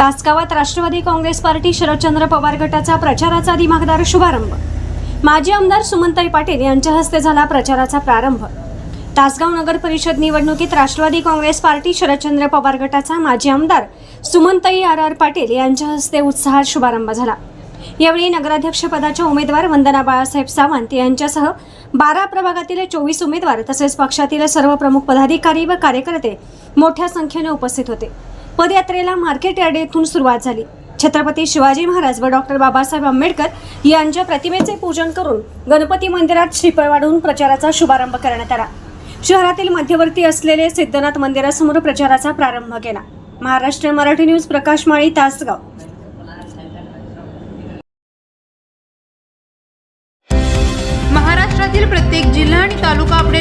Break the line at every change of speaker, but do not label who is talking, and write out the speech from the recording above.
तासगावात Rashtrawadi Congress party Sharadchandra Pawar गटाचा प्रचाराचा दिमागदार शुभारंभ. माजी आमदार सुमनताई पाटील यांच्या हस्ते झाला प्रचाराचा प्रारंभ. तासगाव नगर परिषद निवडणुकीत राष्ट्रवादी काँग्रेस पार्टी शरदचंद्र पवार गटाचा माजी आमदार सुमनताई आर आर पाटील यांच्या हस्ते उत्साहात शुभारंभ झाला. यावेळी नगराध्यक्षपदाच्या उमेदवार वंदना बाळासाहेब सावंत यांच्यासह बारा प्रभागातील चोवीस उमेदवार तसेच पक्षातील सर्व प्रमुख पदाधिकारी व कार्यकर्ते मोठ्या संख्येने उपस्थित होते. पदयात्रेला मार्केट यार्ड येथून सुरुवात झाली. छत्रपती शिवाजी महाराज व डॉक्टर बाबासाहेब आंबेडकर यांच्या प्रतिमेचे पूजन करून गणपती मंदिरात श्रीफळ वाढवून प्रचाराचा शुभारंभ करण्यात आला. शहरातील मध्यवर्ती असलेले सिद्धनाथ मंदिरासमोर प्रचाराचा प्रारंभ केला. महाराष्ट्र मराठी न्यूज प्रकाश माळी तासगाव.
महाराष्ट्रातील प्रत्येक जिल्हा आणि तालुका अपडेट